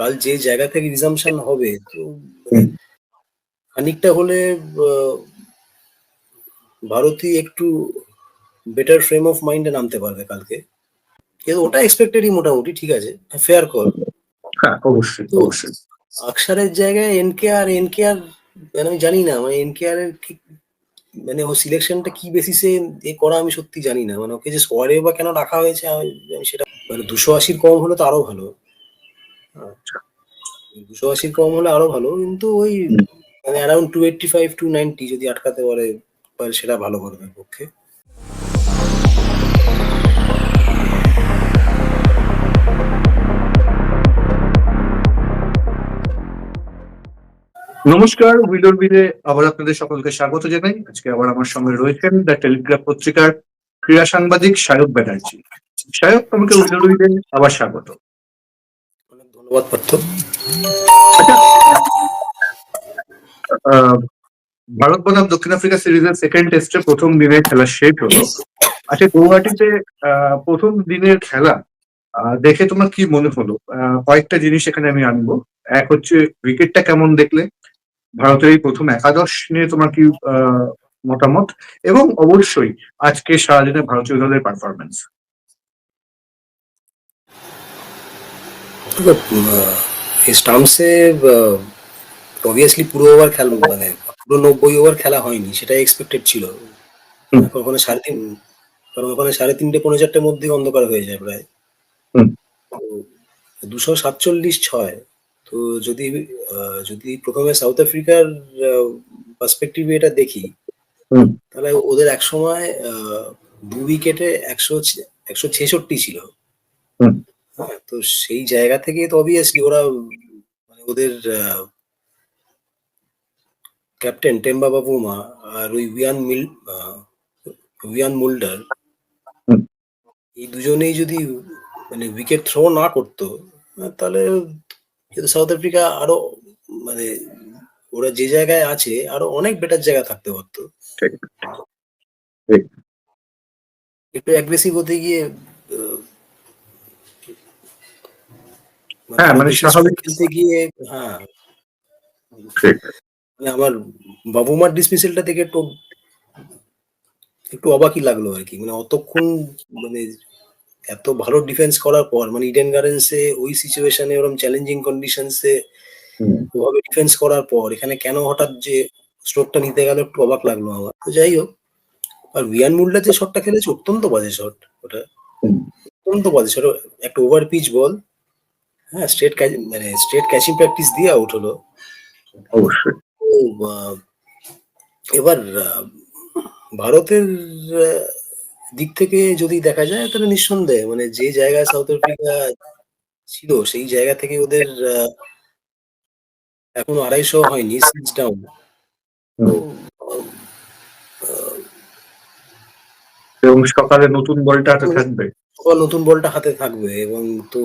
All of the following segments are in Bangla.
কাল যে জায়গা থেকে রিজামশন হবে তো খানিকটা হলে ভারতই একটু বেটার ফ্রেম অফ মাইন্ডে নামতে পারবে কালকে। কিন্তু ওটা এক্সপেক্টেডই মোটামুটি ঠিক আছে। ফেয়ার কল হ্যাঁ অবশ্যই অবশ্যই। আকসারের জায়গায় এনকে আর এনকে আর মানে আমি জানি না মানে এনকে আর এর কি মানে ও সিলেকশনটা কি বেসিসে এ করা আমি সত্যি জানি না। মানে ওকে যে স্কোয়াডে বা কেন রাখা হয়েছে আমি সেটা মানে দুশো আশির কম হলে তো আরও ভালো। দুশো আশির কম হলে আরও ভালো, কিন্তু ওই। মানে around two eighty five to ninety যদি আটকাতে পারে, তাহলে সেটা ভালো করবে পক্ষে। নমস্কার উইলোর বিলে আবার আপনাদের সকলকে স্বাগত জানাই। আজকে আবার আমার সঙ্গে রয়েছেন দ্য টেলিগ্রাফ পত্রিকার ক্রীড়া সাংবাদিক সায়ক ব্যানার্জি। সায়ক তোমাকে উইলোর বিলে আবার স্বাগত। ধন্যবাদ, পার্থ। আচ্ছা। ভারত বনাম দক্ষিণ আফ্রিকা সিরিজের সেকেন্ড টেস্টে প্রথম দিনের খেলা শেষ হলো। আচ্ছা গৌহাটিতে প্রথম দিনের খেলা দেখে তোমার কি মনে হলো? কয়েকটা জিনিস এখানে আমি আনব। এক হচ্ছে উইকেটটা কেমন দেখলে? ভারতের এই প্রথম একাদশ নিয়ে তোমার কি মতামত? এবং অবশ্যই আজকে সারাদিনে ভারতীয় দলের পারফরমেন্স স্টাম্পসে অবভিয়াসলি পুরো ওভার খেলা মানে পুরো নব্বই ওভার খেলা হয়নি সেটাই এক্সপেক্টেড ছিল ওখানে সাড়ে তিন কারণ ওখানে সাড়ে তিনটে পনেরো চারটের মধ্যে অন্ধকার হয়ে যায় প্রায়। দুশো সাতচল্লিশ ছয় তো যদি যদি প্রথমে সাউথ আফ্রিকার পার্সপেক্টিভে এটা দেখি তাহলে ওদের এক সময় দু উইকেটে একশো একশো ছেষট্টি ছিল তো সেই জায়গা থেকে তো অবভিয়াসলি ওরা মানে ওদের ক্যাপ্টেন টেম্বা বাবুমা আর ওই উইয়ান মিল উইয়ান মুল্ডার এই দুজনেই যদি মানে উইকেট থ্রো না করতো আহ, তাহলে সাউথ আফ্রিকা আরও মানে ওরা যে জায়গায় আছে আরও অনেক বেটার জায়গা থাকতে পারতো। একটু অ্যাগ্রেসিভ হতে গিয়ে হ্যাঁ, মানে স্বাভাবিক- খেলতে গিয়ে হ্যাঁ। মানে আমার বাবুমার ডিসমিসেলটা থেকে একটু একটু অবাকই লাগল আর কি। মানে অতক্ষণ মানে এত ভালো ডিফেন্স করার পর মানে ইডেন গার্ডেন্সে ওই সিচুয়েশনে ওরকম চ্যালেঞ্জিং কন্ডিশনসে ওভাবে ডিফেন্স করার পর এখানে কেন হঠাৎ যে স্ট্রোকটা নিতে গেল একটু অবাক লাগল আমার। তো যাই হোক আর ভিয়ান মুল্ডার যে শটটা খেলেছে অত্যন্ত বাজে শট ওটা। অত্যন্ত বাজে শট একটা ওভার পিচ বল হ্যাঁ স্ট্রেট মানে স্ট্রেট ক্যাচিং প্র্যাকটিস দিয়ে আউট হলো। অবশ্যই। এবার ভারতের দিক থেকে যদি দেখা যায় তাহলে নিঃসন্দেহে মানে যে জায়গায় সাউথ আফ্রিকা ছিল সেই জায়গা থেকে ওদের এখনও আড়াইশো হয়নি সিক্স ডাউন এবং সকালে নতুন বলটা হাতে থাকবে। নতুন বলটা হাতে থাকবে এবং তো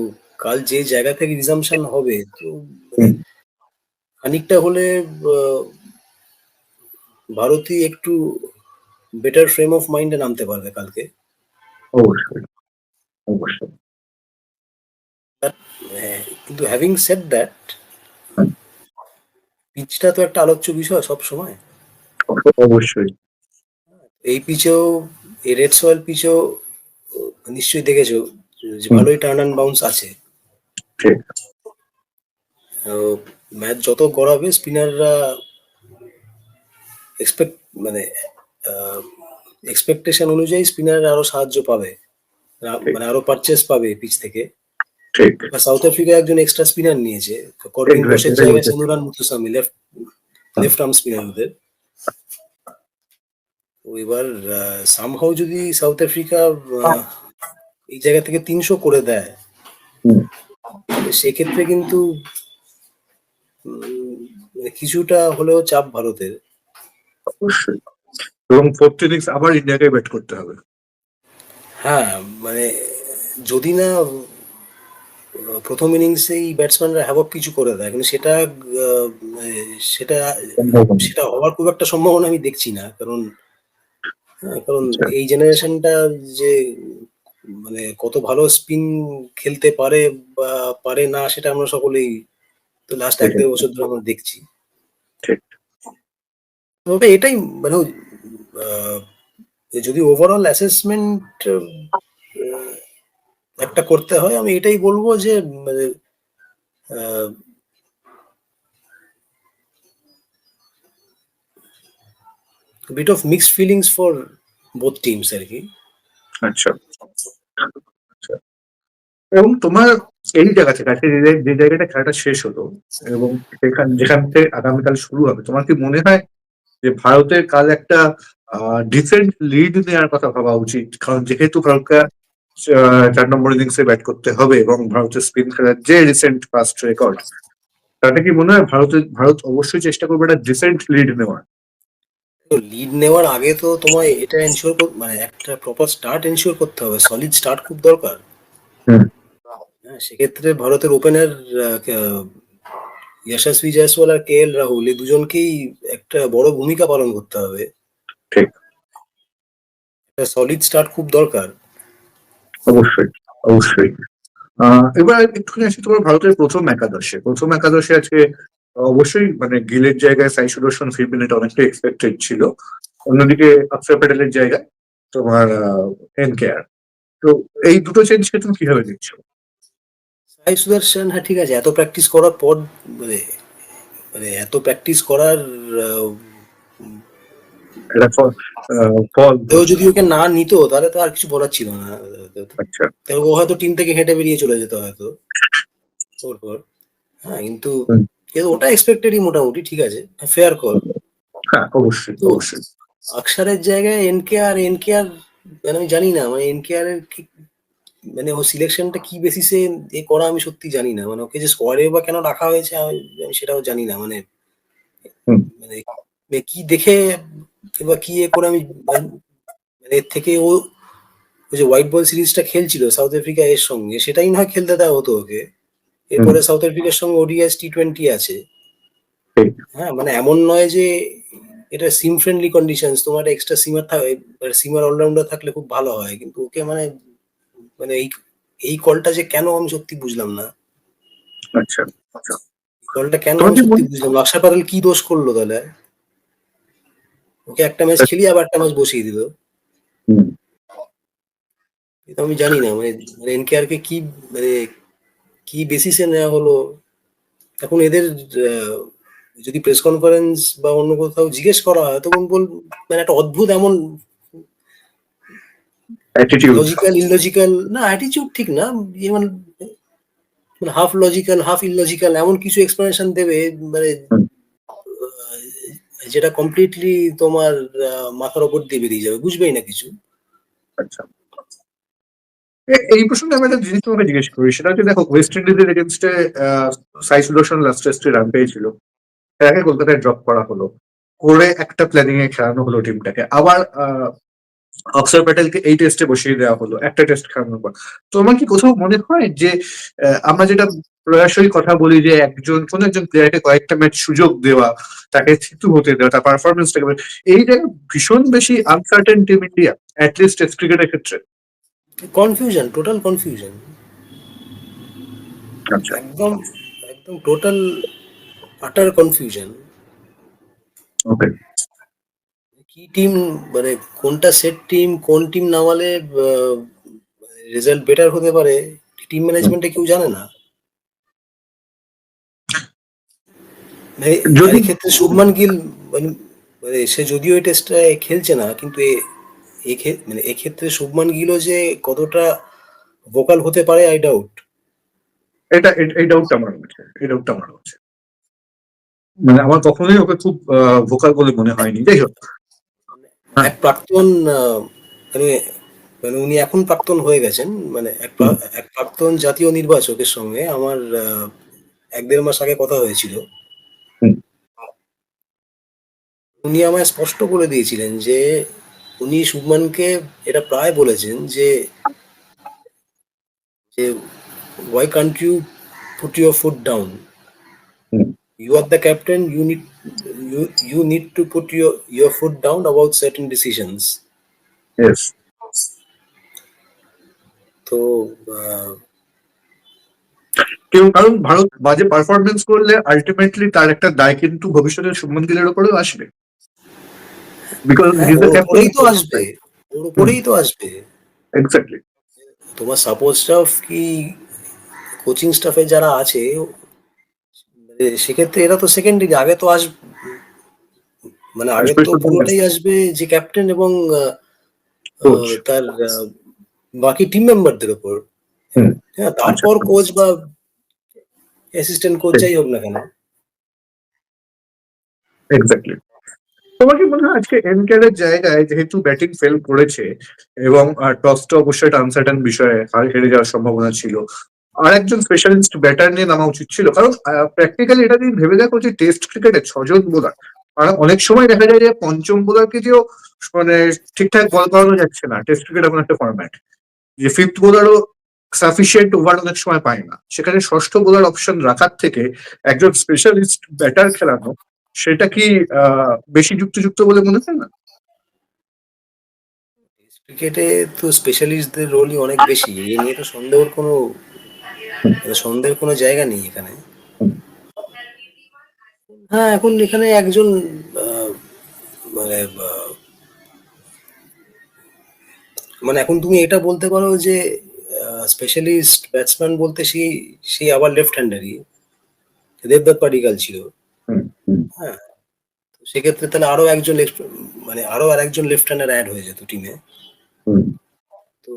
কাল যে জায়গা থেকে রিজাম্পশন হবে তো খানিকটা হলে ভারতই একটু বেটার ফ্রেম অফ মাইন্ডে নামতে পারবে কালকে। অবশ্যই অবশ্যই। হ্যাঁ, কিন্তু হ্যাভিং সেড দ্যাট পিচটা তো একটা আলোচ্য বিষয় সব সময়। অবশ্যই। এই পিচেও এই রেড সয়েল পিচেও নিশ্চয়ই দেখেছ যে ভালোই টার্ন অ্যান্ড বাউন্স আছে। ঠিক। ম্যাচ যত গড়াবে স্পিনাররা এক্সপেক্ট মানে এক্সপেকটেশন অনুযায়ী স্পিনাররা আরও সাহায্য পাবে। মানে আরও পারচেস পাবে পিচ থেকে। ঠিক। সাউথ আফ্রিকা একজন এক্সট্রা স্পিনার নিয়েছে। করবিন ঘোষের জায়গায় good. Senuran Muthusamy left left arm spinner ওদের। এবার সামহাও যদি সাউথ আফ্রিকা আহ, এই জায়গা থেকে তিনশো করে দেয় সেক্ষেত্রে কিন্তু মানে কিছুটা হলেও চাপ ভারতের। অবশ্যই। এবং ফোর্থ ইনিংস আবার ইন্ডিয়াকে ব্যাট করতে হবে। হ্যাঁ মানে যদি না প্রথম ইনিংসেই ব্যাটসম্যানরা হ্যাভক কিছু করে দেয় কিন্তু সেটা মানে সেটা সেটা হওয়ার খুব একটা সম্ভাবনা আমি দেখছি না। কারণ হ্যাঁ, কারণ আচ্ছা। এই জেনারেশনটা যে মানে কত ভালো স্পিন খেলতে পারে বা পারে না সেটা আমরা সকলেই তো লাস্ট এক। দেড় বছর ধরে আমরা দেখছি তবে এটাই মানে যদি ওভারঅল অ্যাসেসমেন্ট একটা করতে হয় আমি এটাই বলব যে bit of mixed feelings for both teams আর কি আচ্ছা। এবং তোমার এই জায়গা থেকে আজকে যে জায়গাটা খেলাটা শেষ হলো এবং সেখান যেখান থেকে আগামীকাল শুরু হবে তোমার কি মনে হয় যে ভারতের কাল একটা ডিসেন্ট লিড নেওয়ার কথা ভাবা উচিত? কারণ যেহেতু ভারতকে চার নম্বর ইনিংসে ব্যাট করতে হবে এবং ভারতের স্পিন খেলার যে রিসেন্ট ফার্স্ট রেকর্ড তাতে কি মনে হয় ভারতের ভারত অবশ্যই চেষ্টা করবে একটা ডিসেন্ট লিড নেওয়ার? লিড নেওয়ার আগে তো তোমায় এটা এনশিওর মানে একটা প্রপার স্টার্ট এনশিওর করতে হবে। সলিড স্টার্ট খুব দরকার। সেক্ষেত্রে ভারতের ওপেনার যশস্বী জয়সওয়াল আর কে এল রাহুল এই দুজনকেই একটা বড় ভূমিকা পালন করতে হবে। ঠিক। একটা সলিড স্টার্ট খুব দরকার। অবশ্যই অবশ্যই। এবার একটুখানি আসি তোমার ভারতের প্রথম একাদশে। প্রথম একাদশে আজকে অবশ্যই মানে গিলের জায়গায় সাই সুদর্শন ফিরবেন এটা অনেকটা এক্সপেক্টেড ছিল। অন্যদিকে অক্ষর প্যাটেলের জায়গায় তোমার এন কেয়ার তো এই দুটো চেঞ্জকে তুমি কীভাবে দেখছ? সাই সুদর্শন হ্যাঁ ঠিক আছে এত প্র্যাকটিস করার পর মানে মানে এত প্র্যাকটিস করার কেউ যদি ওকে না নিত তাহলে তো আর কিছু বলার ছিল না। আচ্ছা। তাহলে ও হয়তো টিম থেকে হেঁটে বেরিয়ে চলে যেত হয়তো। ওর পর হ্যাঁ কিন্তু ওটা এক্সপেক্টেডই মোটামুটি ঠিক আছে ফেয়ার কল হ্যাঁ অবশ্যই অবশ্যই। অক্ষরের জায়গায় এনকে আর এনকে আর মানে আমি জানি না মানে এনকে আর এর কি মানে ও সিলেকশনটা কি বেসিসে এ করা আমি সত্যি জানি না। মানে ওকে যে স্কোয়াডে বা কেন রাখা হয়েছে আমি সেটাও জানি না। মানে মানে মানে কি দেখে বা কি এ করে আমি মানে এর থেকে ও ওই যে হোয়াইট বল সিরিজটা খেলছিল সাউথ আফ্রিকা এর সঙ্গে সেটাই না খেলতে দেওয়া হতো ওকে। এরপরে সাউথ আফ্রিকার সঙ্গে ওডিএস টি টোয়েন্টি আছে। হ্যাঁ মানে এমন নয় যে এটা সিম ফ্রেন্ডলি কন্ডিশনস তোমার এক্সট্রা সিমার থাকে সিমার অলরাউন্ডার থাকলে খুব ভালো হয়। কিন্তু ওকে মানে মানে এই এই কলটা যে কেন আমি সত্যি বুঝলাম না। আচ্ছা আচ্ছা। কলটা কেন আমি সত্যি বুঝলাম না? অক্ষর প্যাটেল কি দোষ করল তাহলে? ওকে একটা ম্যাচ খেলিয়ে আবার একটা ম্যাচ বসিয়ে দিল। এটা আমি জানি না মানে এনকেআর কে কি মানে কি বেসিসে নেওয়া হলো? এখন এদের যদি প্রেস কনফারেন্স বা অন্য কোথাও জিজ্ঞেস করা হয় তখন বল মানে একটা অদ্ভুত এমন অ্যাটিটিউড লজিক্যাল ইললজিক্যাল না অ্যাটিটিউড ঠিক না ইয়ে মানে হাফ লজিক্যাল হাফ ইললজিক্যাল এমন কিছু এক্সপ্লেনেশন দেবে মানে যেটা কমপ্লিটলি তোমার মাথার ওপর দিয়ে বেরিয়ে যাবে বুঝবেই না কিছু। আচ্ছা। এই প্রসঙ্গে আমি একটা জিনিস তোমাকে জিজ্ঞেস করি সেটা হচ্ছে দেখো ওয়েস্ট ইন্ডিজের এগেনস্টে সাই সুদর্শন লাস্ট টেস্টে রান পেয়েছিল। আগে কলকাতায় ড্রপ করা হলো। করে একটা প্ল্যানিং এ খেলানো হলো টিমটাকে আবার অক্ষর প্যাটেলকে এই টেস্টে বসিয়ে দেওয়া হলো একটা টেস্ট খেলানোর পর। তোমার কি কোথাও মনে হয় যে আমরা যেটা প্রায়শই কথা বলি যে একজন কোন একজন প্লেয়ারকে কয়েকটা ম্যাচ সুযোগ দেওয়া তাকে থিতু হতে দেওয়া তার পারফরমেন্সটাকে এই জায়গায় ভীষণ বেশি uncertain team India at least test ক্রিকেটের ক্ষেত্রে। কনফিউশন টোটাল কনফিউশন একদম একদম টোটাল আটার কনফিউশন ওকে কি টিম মানে কোনটা সেট টিম কোন টিম নামালে রেজাল্ট বেটার হতে পারে টিম ম্যানেজমেন্টে কেউ জানে না। মানে যদি- ক্ষেত্রে শুভমান গিল মানে মানে সে যদিও এই টেস্টটা খেলছে না কিন্তু মানে এক্ষেত্রে শুভমান গিলও যে কতটা ভোকাল হতে পারে আই ডাউট এটা এই ডাউটটা আমার রয়েছে এই ডাউটটা আমার রয়েছে মানে আমার কখনোই ওকে খুব ভোকাল বলে মনে হয়নি। যাই হোক। এক প্রাক্তন মানে মানে উনি এখন প্রাক্তন হয়ে গেছেন মানে এক প্রা- এক প্রাক্তন জাতীয় নির্বাচকের সঙ্গে আমার এক দেড় মাস আগে কথা হয়েছিল। উনি আমায় স্পষ্ট করে দিয়েছিলেন যে উনি শুভমানকে এটা প্রায় বলেছেন যে যে why can't you put your foot down. You are the captain you need you you need to put your your foot down about certain decisions. Yes. তো আহ, কেউ কারণ ভারত বাজে পারফরমেন্স করলে আলটিমেটলি তার একটা দায় কিন্তু ভবিষ্যতে শুভমন গিলের উপরেও আসবে। বিকজ উপরেই তো আসবে ওর উপরেই তো আসবে। এক্স্যাক্টলি তোমার সাপোর্ট স্টাফ কি কোচিং স্টাফে যারা আছে সেক্ষেত্রে এরা তো সেকেন্ডারি আগে তো আস মানে আগে তো পুরোটাই আসবে যে ক্যাপ্টেন এবং তার বাকি টিম মেম্বারদের উপর। হ্যাঁ তারপর আচ্ছা। কোচ বা অ্যাসিস্ট্যান্ট কোচ যাই হোক না কেন। এক্স্যাক্টলি তোমার কি মনে হয় আজকে এনকেআর জায়গায় যেহেতু ব্যাটিং ফেল করেছে এবং টসটা অবশ্যই একটা আনসার্টেন বিষয়ে হার হেরে যাওয়ার সম্ভাবনা ছিল। আর একজন স্পেশালিস্ট ব্যাটার নিয়ে নামা উচিত ছিল। কারণ প্র্যাকটিক্যালি এটা যদি ভেবে দেখো যে টেস্ট ক্রিকেটে ছজন বোলার আর অনেক সময় দেখা যায় যে পঞ্চম বোলারকে যেও মানে ঠিকঠাক বল করানো যাচ্ছে না টেস্ট ক্রিকেট এমন একটা ফরম্যাট যে ফিফথ বোলারও সাফিসিয়েন্ট ওভার অনেক সময় পায় না। সেখানে ষষ্ঠ বোলার অপশন রাখার থেকে একজন স্পেশালিস্ট ব্যাটার খেলানো, সেটা কি বেশি যুক্তিযুক্ত বলে মনে হয় না? ক্রিকেটে তো স্পেশালিস্টদের রোলই অনেক বেশি, এ নিয়ে তো সন্দেহের কোনো সন্দেহের কোনো জায়গা নেই এখানে। হ্যাঁ এখন এখানে একজন মানে মানে এখন তুমি এটা বলতে পারো যে স্পেশালিস্ট ব্যাটসম্যান বলতে সেই সেই আবার লেফট হ্যান্ডারই দেবদত্ত পাডিকাল ছিল। হ্যাঁ তো সেক্ষেত্রে তাহলে আরও একজন left- মানে আরও আর একজন লেফট হ্যান্ডার অ্যাড হয়ে যেত টিমে তো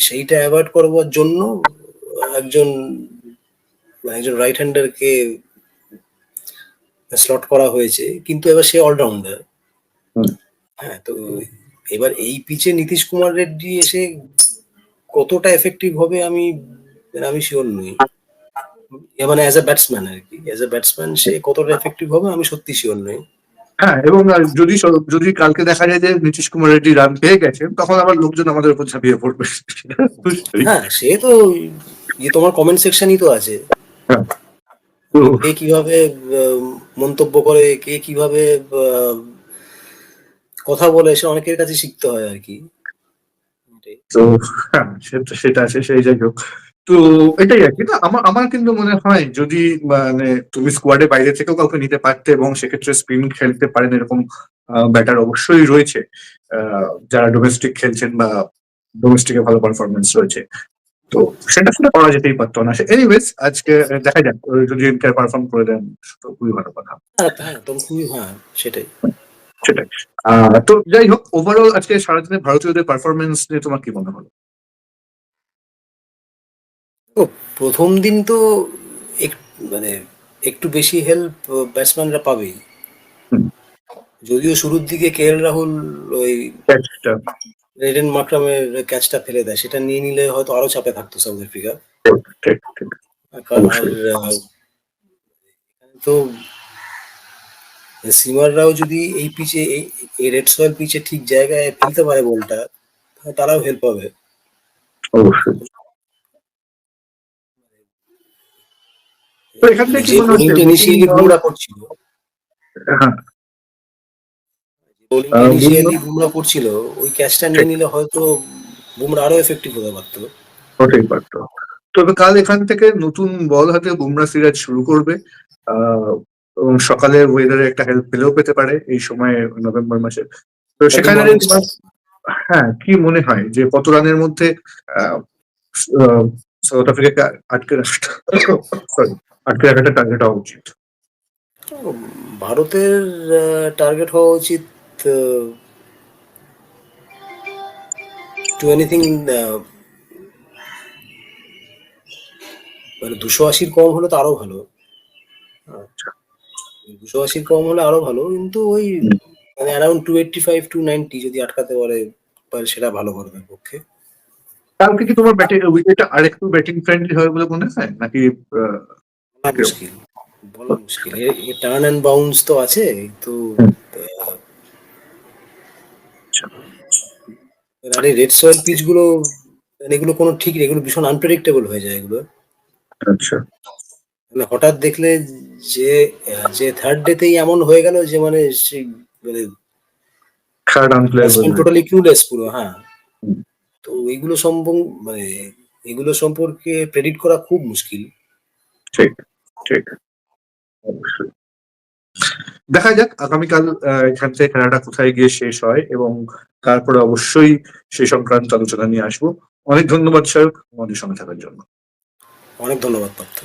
সেইটা অ্যাভয়েড করবার জন্য একজন একজন রাইট হ্যান্ডারকে স্লট করা হয়েছে কিন্তু এবার সে অলরাউন্ডার হ্যাঁ তো এবার এই পিচে নীতিশ কুমার রেড্ডি এসে কতটা এফেক্টিভ হবে আমি আমি শিওর নই। মানে অ্যাজ এ ব্যাটসম্যান আর কি অ্যাজ এ ব্যাটসম্যান সে কতটা এফেক্টিভ হবে আমি সত্যি শিওর নই। হ্যাঁ এবং যদি যদি কালকে দেখা যায় যে নীতিশ কুমার রেড্ডি রান পেয়ে গেছে তখন আবার লোকজন আমাদের উপর ঝাঁপিয়ে পড়বে। হ্যাঁ সে তো ইয়ে তোমার কমেন্ট সেকশনই তো আছে। তো কে কীভাবে মন্তব্য করে কে কীভাবে কথা বলে সে অনেকের কাছে শিখতে হয় আর কি। তো হ্যাঁ সেটা সেটা আছে সেই যাই হোক। তো এটাই আর কি। না আমার আমার কিন্তু মনে হয় যদি মানে তুমি স্কোয়াডে বাইরে থেকেও কাউকে নিতে পারতে এবং সেক্ষেত্রে স্পিন খেলতে পারেন এরকম ব্যাটার অবশ্যই রয়েছে। যারা ডোমেস্টিক খেলছেন বা ডোমেস্টিকে ভালো পারফরমেন্স রয়েছে। তো সেটা সেটা করা যেতেই পারতো না। এনিওয়েজ আজকে দেখা যাক যদি এনকার পারফর্ম করে দেন তো খুবই ভালো কথা। হ্যাঁ হ্যাঁ খুবই হ্যাঁ সেটাই। সেটাই। আহ, তো যাই হোক ওভারঅল আজকে সারাদিনে ভারতীয়দের পারফরমেন্স নিয়ে তোমার কি মনে হলো ও, প্রথম দিন তো মানে একটু বেশি হেল্প ব্যাটসম্যানরা পাবেই। যদিও শুরুর দিকে কে এল রাহুল ওই ক্যাচটা রেডেন মাকরামের ক্যাচটা ফেলে দেয় সেটা নিয়ে নিলে হয়তো আরও চাপে থাকতো সাউথ আফ্রিকা তো সিমাররাও যদি এই পিচে এই রেড সয়েল পিচে ঠিক জায়গায় ফেলতে পারে বলটা তারাও হেল্প হবে অবশ্যই। তো এখান থেকে কি মনে হচ্ছে ইনিশিয়ালি বুমরা করছিল। হ্যাঁ। ইনিশিয়ালি বুমরা- করছিল ওই ক্যাচটা নিয়ে নিলে হয়তো বুমরা আরও এফেক্টিভ হতে পারতো। হতেই পারতো। তবে কাল এখান থেকে নতুন বল হাতে বুমরা সিরাজ শুরু করবে। এবং সকালের ওয়েদারে একটা হেল্প পেলেও পেতে পারে এই সময় নভেম্বর মাসে। তো সেখানে হ্যাঁ কি মনে হয় যে কত রানের মধ্যে সাউথ আফ্রিকাকে আটকে রাখতে সরি আটকে রাখাটা টার্গেট হওয়া উচিত। ভারতের টার্গেট হওয়া উচিত টু এনিথিং মানে দুশো আশির কম হলে তো আরও ভালো। দুশো আশির কম হলে আরও ভালো কিন্তু ওই মানে around two eighty five to ninety যদি আটকাতে পারে সেটা ভালো করবে পক্ষে। কালকে কি তোমার ব্যাটিং উইকেটটা আরেকটু ব্যাটিং ফ্রেন্ডলি হবে বলে মনে হয়? নাকি বলা মুশকিল বলা মুশকিল। টার্ন অ্যান্ড বাউন্স তো আছে তো আর এই রেড সয়েল পিচগুলো মানে এগুলো কোনো ঠিক এগুলো ভীষণ আনপ্রেডিক্টেবল হয়ে যায় এগুলো। আচ্ছা। মানে হঠাৎ দেখলে যে যে থার্ড ডেতেই এমন হয়ে গেল যে মানে সেই মানে থার্ড আনপ্লেয়ার টোটালি ক্লুলেস পুরো হ্যাঁ। তো এইগুলো সম্ভব মানে এগুলো সম্পর্কে প্রেডিক্ট করা খুব মুশকিল। ঠিক। ঠিক। অবশ্যই। দেখা যাক আগামীকাল আহ, এখান থেকে খেলাটা কোথায় গিয়ে শেষ হয় এবং তারপরে অবশ্যই সেই সংক্রান্ত আলোচনা নিয়ে আসব। অনেক ধন্যবাদ স্যার। আমাদের সঙ্গে থাকার জন্য। অনেক ধন্যবাদ পার্থ।